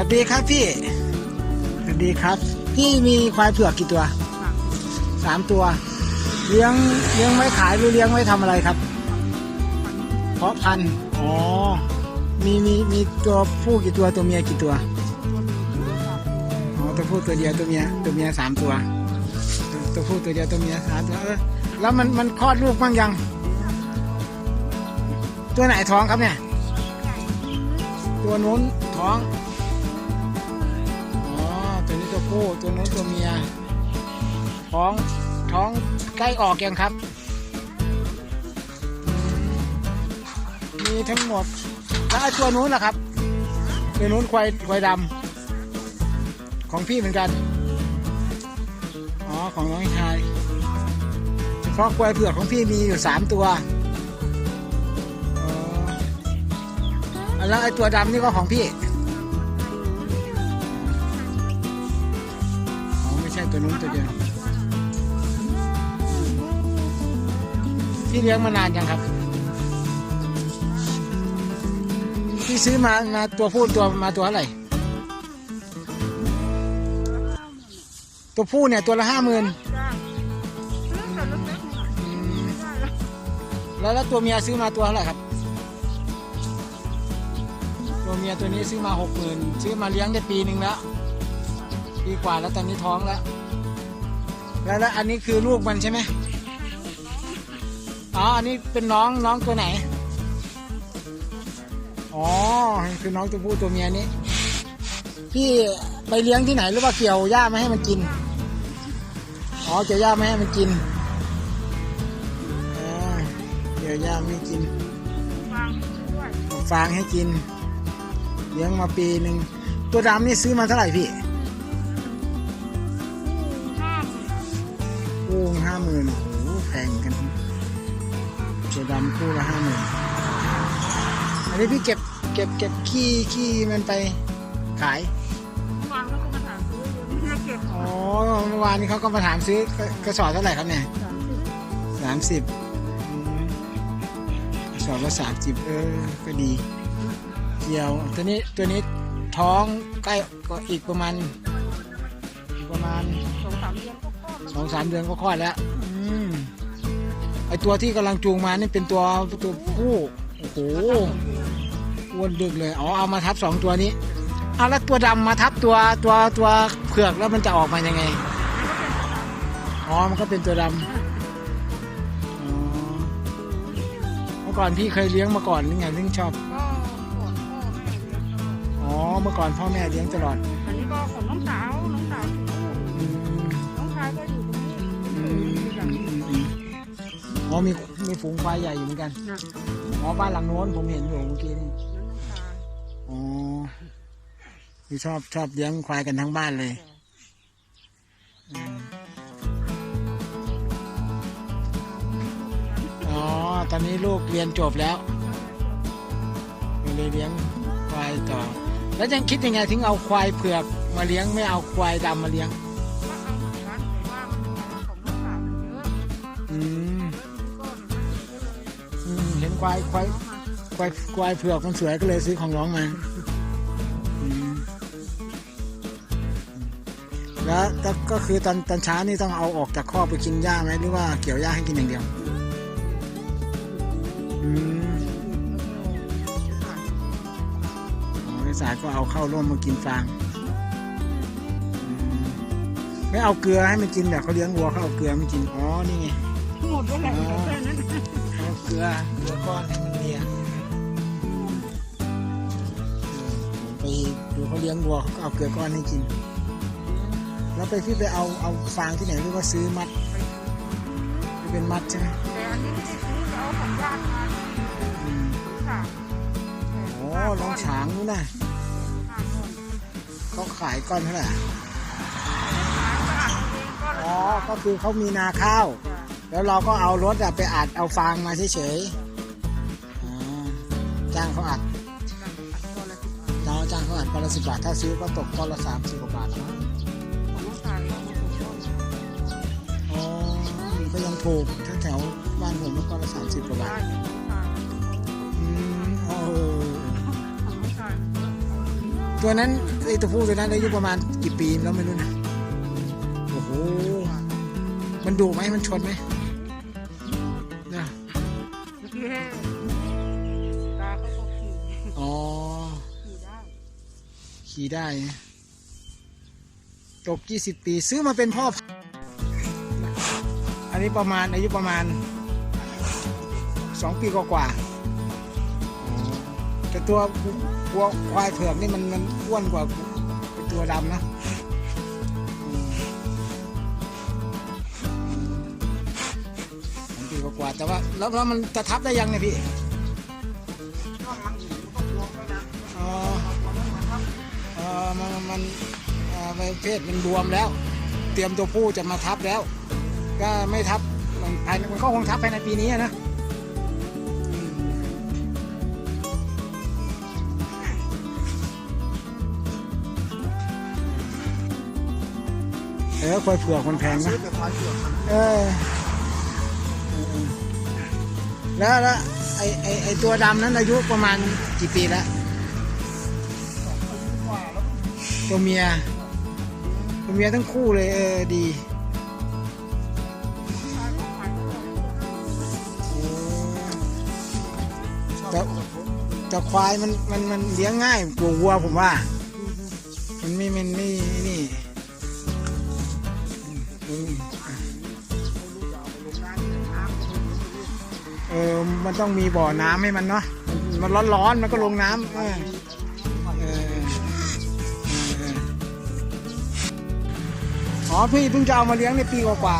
วัสดีครับพี่ สวัสดีครับ พี่มีควายเผือกกี่ตัว สามตัว เลี้ยงเลี้ยงไว้ขายหรือเลี้ยงไว้ทำอะไรครับ เพาะพันธุ์อ๋อ มีมีมีตัวผู้กี่ตัวตัวเมียกี่ตัว อ๋อตัวผู้ตัวเดียวตัวเมียตัวเมียสามตัว ตัวตัวผู้ตัวเดียวตัวเมียสามตัวเออแล้วมันมันคลอดลูกบ้างยัง ตัวไหนท้องครับเนี่ย ตัวนู้นท้องอ๋อ ตัวนี้ตัวผู้ตัวนู้นตัวเมียท้องท้องใกล้ออกยังครับ มีทั้งหมดแล้วไอตัวนู้นล่ะครับตัวนู้นควายควายดำของพี่เหมือนกัน อ๋อของน้องชายเฉพาะควายเผือกของพี่มีอยู่สามตัวอ๋อแล้วไอ้ตัวดำนี่ก็ของพี่ ตัวนู้นตัวเดียวพี่เลี้ยงมานานยังครับพี่ซื้อมามาตัวผู้ตัวมาตัวเท่าไรตัวผู้เนี่ยตัวละห้าหมื่นแล้วแล้วตัวเมียซื้อมาตัวเท่าไหร่ครับ ตัวเมียตัวนี้ซื้อมาหกหมื่นซื้อมาเลี้ยงได้ปีหนึ่งแล้ว ปีกว่าแล้วตอนนี้ท้องแล้ว แล้วแล้วอันนี้คือลูกมันใช่ไหมอ๋ออันนี้เป็นน้องน้องตัวไหน อ๋อ คือน้องตัวผู้ตัวเมียนี้ พี่ไปเลี้ยงที่ไหนหรือว่าเกี่ยวหญ้ามาให้มันกินอ๋อเกี่ยวหญ้ามาให้มันกิน อ๋อเกี่ยวหญ้าไม่กินเอาฟางให้กิน เลี้ยงมาปีหนึ่ง ตัวดำนี่ซื้อมาเท่าไหร่พี่ คู่ห้าหมื่นโอ้โหแพงกันตัวดำคู่ละห้าหมื่นอันนี้พี่เก็บเก็บเก็บขี้ขี้มันไปขาย วางแล้วก็มาถามซื้ออยู่นี่เก็บอ๋อเมื่อวานนี้เขาก็มาถามซื้อกระกระสอบเท่าไหร่ครับเนี่ยสามสิบสามสิบกระสอบละสามสิบเออ ก็ดีเกี่ยวตัวนี้ตัวนี้ท้องใกล้ก็อีกประมาณอีกประมาณสองสามเดือนก็คลอด สองสามเดือนก็คลอดแล้วอืมไอตัวที่กำลังจูงมานี่เป็นตัวตัวผู้โอ้โหอ้วนดึกเลยอ๋อเอามาทับสองตัวนี้เอาแล้วตัวดำมาทับตัวตัวตัวเผือกแล้วมันจะออกมายังไงอ๋อมันก็เป็นตัวดำอ๋อเมื่อก่อนพี่เคยเลี้ยงมาก่อนหรือไงถึงชอบก็ปวดพ่อแม่เลี้ยงตลอดอ๋อเมื่อก่อนพ่อแม่เลี้ยงตลอดอันนี้ก็ของน้องสาวน้องสาว อ๋อมีมีฝูงควายใหญ่อยู่เหมือนกันนะอ๋อบ้านหลังโน้นผมเห็นอยู่เมื่อกี้นี่นั่นน้องชายอ๋อพี่ชอบชอบเลี้ยงควายกันทั้งบ้านเลยอืมอ๋อตอนนี้ลูกเรียนจบแล้วก็เลยเลี้ยงควายต่อ แล้วยังคิดยังไงถึงเอาควายเผือกมาเลี้ยงไม่เอาควายดำมาเลี้ยง ควายควายควายควายเผือกมันสวยก็เลยซื้อของน้องมาอืมแล้วแล้วก็คือตอนตอนเช้านี่ต้องเอาออกจากคอกไปกินหญ้าไหมหรือว่าเกี่ยวหญ้าให้กินอย่างเดียวอืมอ๋อสายก็เอาเข้าร่วมมากินฟางอืมไม่เอาเกลือให้มันกินแบบเขาเลี้ยงวัวเขาเอาเกลือไม่กิน อ๋อ นี่ไงหมดแล้วแหละเหลือแค่นั้น เอาเกลือเกลือก้อนให้มันเลียผมไปดูเขาเลี้ยงวัวเขาก็เอาเกลือก้อนให้กิน แล้วไปพี่ไปเอาเอาฟางที่ไหนหรือว่าซื้อมัดหรือเป็นมัดใช่ไหมแต่อันนี้ไม่ได้ซื้อจะเอาของญาติมาอืมค่ะโอ้น้องฉางนู้นน่ะเขาขายก้อนเท่าไหร่อะอ๋อ ก็คือเขามีนาข้าว แล้วเราก็เอารถอะไปอัดเอาฟางมาเฉยๆอ่าจ้างเขาอัดเราจ้างเขาอัดก้อนละสิบบาทถ้าซื้อก็ตกก้อนละสามสิบกว่าบาทนะอ๋อก็ยังถูกแถวๆบ้านผมก็ก้อนละสามสิบกว่าบาทอืมโอ้ตัวนั้นไอตัวผู้ตัวนั้นอายุประมาณกี่ปีแล้วไม่รู้นะโอ้โหมันดุไหมมันชนไหม ขี่ได้ตกยี่สิบปี ซื้อมาเป็นพ่อพันอันนี้ประมาณอายุประมาณสองปีกว่าๆแต่ตัววัวควายเผือกนี่มันมันอ้วนกว่าตัวดำนะอืมสองปีกว่าๆแต่ว่าแล้วแล้วมันจะทับได้ยังเนี่ยพี่ มันมันเอ่อประเภทมันรวมแล้ว เตรียมตัวผู้จะมาทับแล้ว ก็ไม่ทับมันภายในมันก็คงทับภายในปีนี้อะนะอืมเออควายเผือกมันแพงซื้นะอแต่ควายเผือกมันเออเออแล้วแล้วไอไอไอตัวดำนั้นอายุประมาณกี่ปีแล้ว ตัวเมียตัวเมียทั้งคู่เลยเออดีแต่แต่ควายมันมันมันเลี้ยงง่ายกว่าวัวผมว่า มันไม่มันไม่นี่เออมันต้องมีบ่อน้ำให้มันเนาะมันร้อนร้อนๆมันก็ลงน้ำเออ อ๋อพี่เพิ่งจะเอามาเลี้ยงในปีกว่า